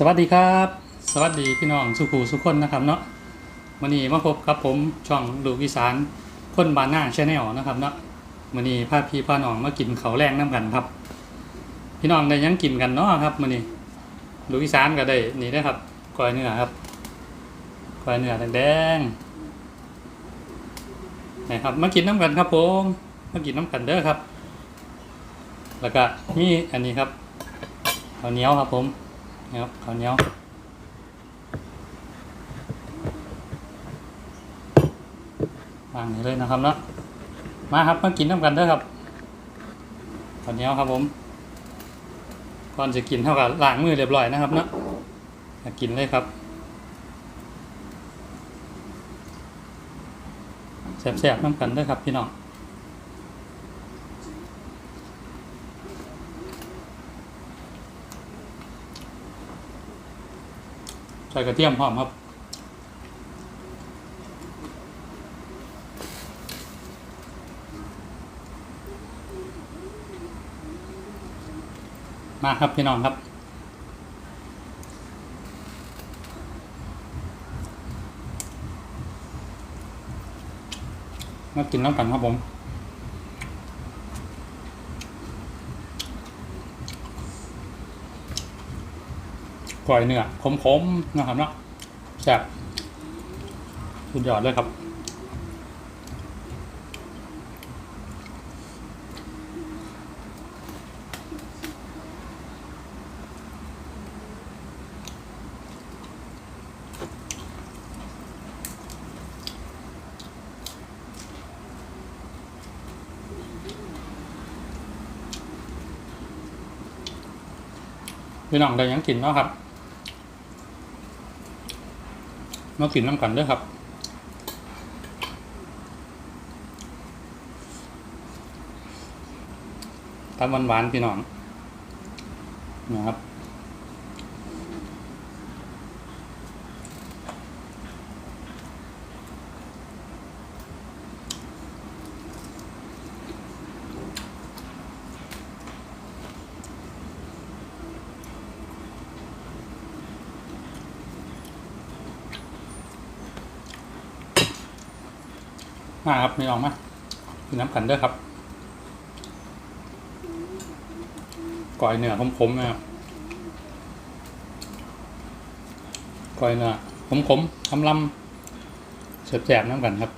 สวัสดีครับ สวัสดีพี่น้องสุขูสุขคนนะครับเนาะวันนี้มาพบกับผมช่องลูกอีสานคนบานหน้าชาแนลนะครับเนาะวันนี้พาพี่พาน้องมากินเขาแรงน้ำกันครับ พี่น้องได้ยังกินกันเนาะครับวันนี้ลูกอีสานก็ได้นี่ได้ครับก้อยเนื้อครับก้อยเนื้อแดงๆนะครับมากินน้ำกันครับผมมากินน้ำกันเด้อครับ แล้วก็มีอันนี้ครับข้าวเหนียวครับผม นะครับข้าวเหนียววางนี้เลยนะครับเนาะมาครับมากินน้ำกันเด้อครับข้าวเหนียวครับผมก่อนจะกินเท่ากับล้างมือเรียบร้อยนะครับเนาะมากินเลยครับแซ่บๆน้ำกันเด้อครับพี่น้อง ส่กระเทียมหอมครับมาครับพี่น้องครับ มากินน้ำกันครับผม ก่อยเนื้อขมๆนะครับเนาะแซ่บสุดยอดเลยครับพี่น้องได้ยังกินเนาะครับ มากินน้ำกันด้วยครับตำหวานๆพี่น้องนะครับ มาครับไม่ออกมากินน้ำกันเด้อครับก่อยเนื้อขมๆนะครับก่อยเนื้อขมๆคำลำแสบๆน้ำกันครับ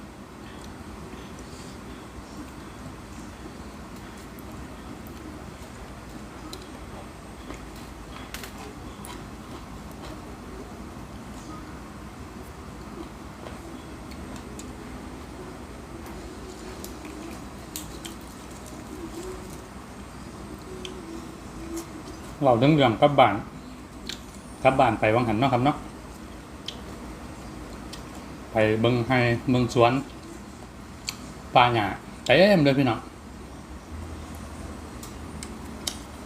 เราเรื่องเรื่องกับบ้านกับบ้านไปวังหันเนาะครับเนาะไปเบิงให้เบิงสวนป่าหญ้าเต็มเลยพี่น้อง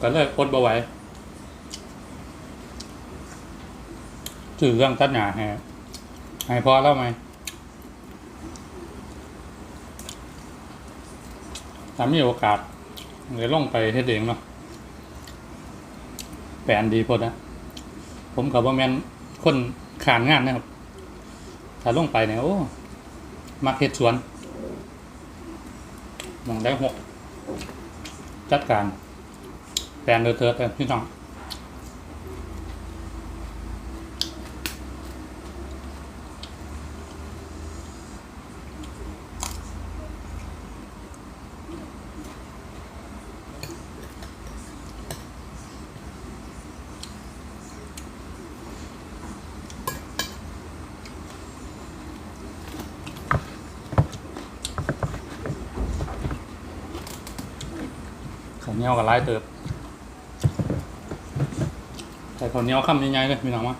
ก็เลยอดบ่ไหวจื่อเรื่องตัดหญ้าให้ให้พอแล้วไหมถ้ามีโอกาสเลยลงไปเฮ็ดเองเนาะ แปลนดีพอนะผมกับว่าแมนคนขานงานนะครับ ถ้าลงไปเนี่ยโอ้มักเห็ดสวนมองได้หกจัดการแปลนเดือดเธอแต่พี่น้อง นียวกับลายเติบใส่ข้าวเหนียวคำใหญ่ๆเลยพี่น้องว่า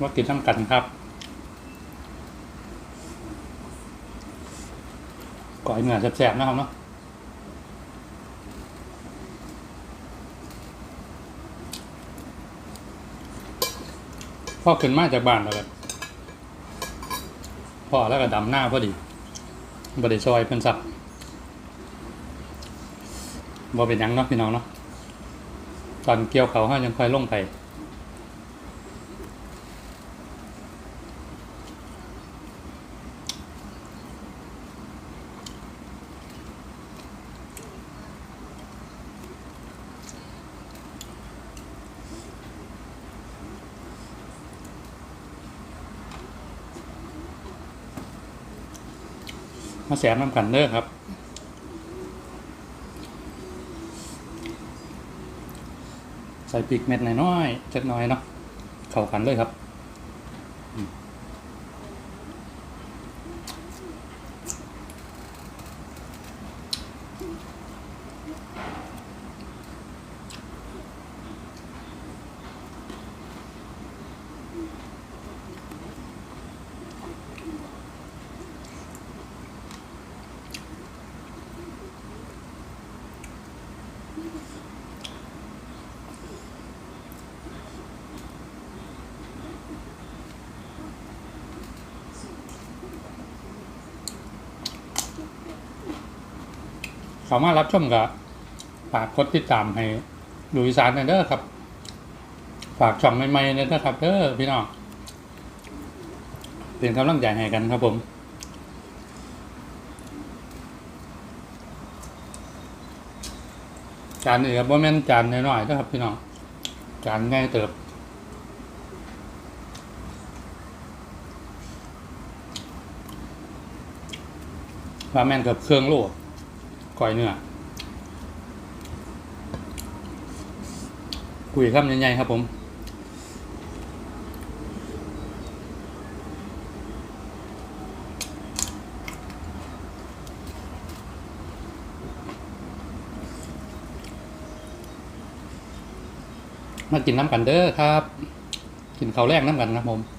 ว่ากินทั้งกันครับก่อยเนื้อแซ่บๆนะครับเนาะพ่อขึ้นมาจากบ้านแล้วแบบพ่อแล้วก็ดำหน้าพอดีบไดิซอยเพิ่นสับ บ่เป็นยังเนาะพี่น้องเนาะตอนเกี่ยวเขาห้ายังค่อยล่งไปมาแสบน้ำกันเด้อครับ ส่พริกเม็ดน้อยๆจักน้อยเนาะเข้ากันเลยครับ อืมสามารถรับชมกับฝากกดติดตามให้ดูอีสานหน่อยเด้อครับ ฝากช่องใหม่ๆเนี่ยนะครับเด้อพี่น้องเป็นกำลังใจให้กันครับผมจานนี้ครับว่าแม่นจานน้อยๆนะครับพี่น้องจานง่ายเติบว่าแม่นกับเครื่องโลด ก่อยเนื้อคุยคำใหญ่ๆครับผมมากินน้ำกันเด้อครับ กินข้าวแรกน้ำกันครับผม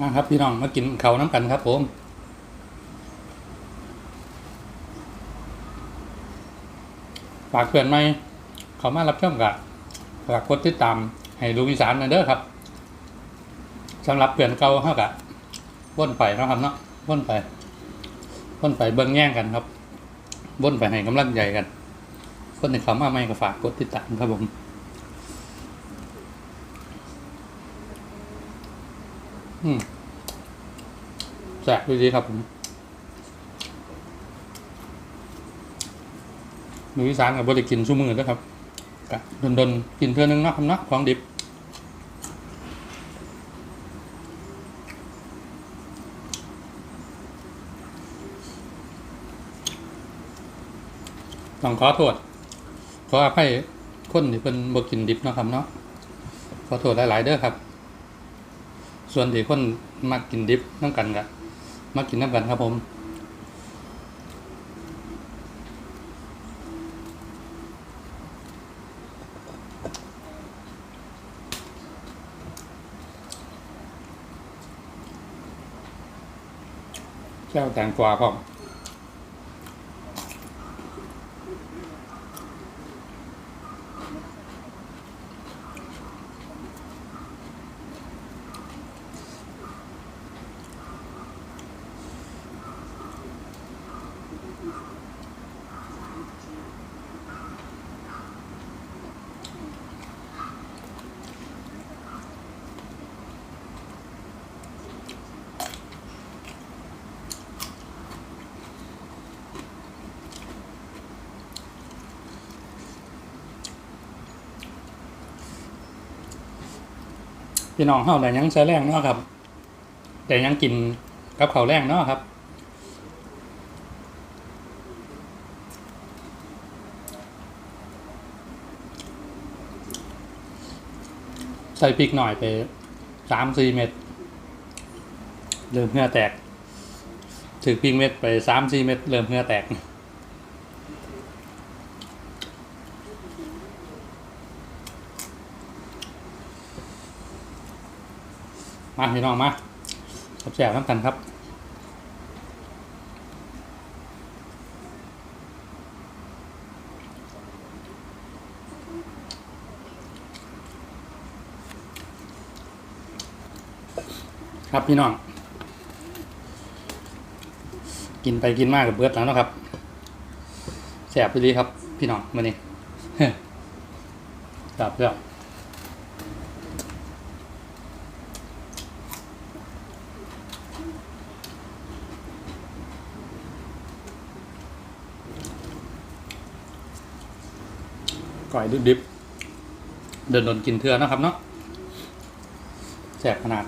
มาครับพี่น้องมากินเขาน้ำกันครับผมฝากเพื่อนไหมเขามารับชมกับฝากกดติดตามให้ดูอีสานนะเด้อครับสำหรับเพื่อนเก่าเท่ากับว่นไปนะครับเนาะว่นไปว่นไปเบิ้งแย่งกันครับว่นไปให้กำลังใจกันคนที่เขามาไม่ก็ฝากกดติดตามครับผมอืม แซ่บดีครับผมหนูอีสานกับบริกินชูมือด้วยครับกะดนๆกินเพื่อนึงเนาะครับเนาะของดิบต้องขอโทษขออภัยคนที่เป็นบกินดิบนะครับเนาะขอโทษหลาย ๆ เด้อครับ ส่วนที่คนมากินดิบน้ำกันกะ มากินน้ำกันครับผมแก้าแตงกวาครับ พี่น้องเฮาแต่ยังใช้แรงเนาะครับแต่ยังกินกับข้าวแรงเนาะครับ ใส่พริกหน่อยไปสามสี่เม็ดเริ่มเหงื่อแตกถือพริกเม็ดไปสามสี่เม็ดเริ่มเหงื่อแตก มาพี่น้องมาแซ่บๆน้ำกันครับครับพี่น้อง กินไปกินมากกับเบิร์ดแล้วนะครับแสบไปดีครับ พี่น้องมานี่ครับเพื่อ ก่อยดิบๆเดินโดนกินเทือนะครับเนาะแสบขนาด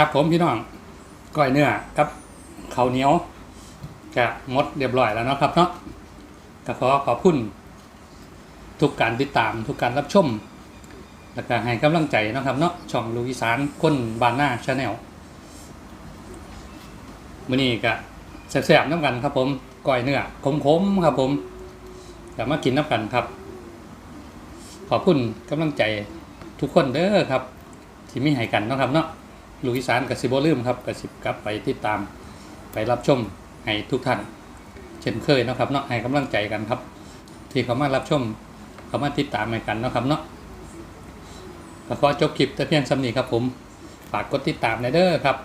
ครับผมพี่น้องก้อยเนื้อกับข้าวเหนียวจะหมดเรียบร้อยแล้วเนาะครับเนาะก็ขอขอบคุณทุกการติดตามทุกการรับชม แล้วก็ให้กำลังใจนะครับเนาะช่องลูกอีสานคนบานหน้าชาแนลมื้อนี้ก็แซ่บๆน้ำกันครับผมก้อยเนื้อขมๆครับผมแต่มากินน้ำกันครับ ขอบคุณกำลังใจทุกคนเด้อครับ ที่มีให้กันนะครับเนาะ ลูกอีสานกับสิบลืมครับกับสิบกลับไปติดตามไปรับชมให้ทุกท่านเช่นเคยนะครับเนาะให้กำลังใจกันครับ ที่เขามารับชมเขามาติดตามให้กันเนาะครับเนาะก็ขอจบคลิปแต่เพียงสำนีครับผมฝากกดติดตามในเด้อครับ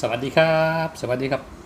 สวัสดีครับ สวัสดีครับ